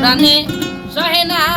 প্রাণে সহে না।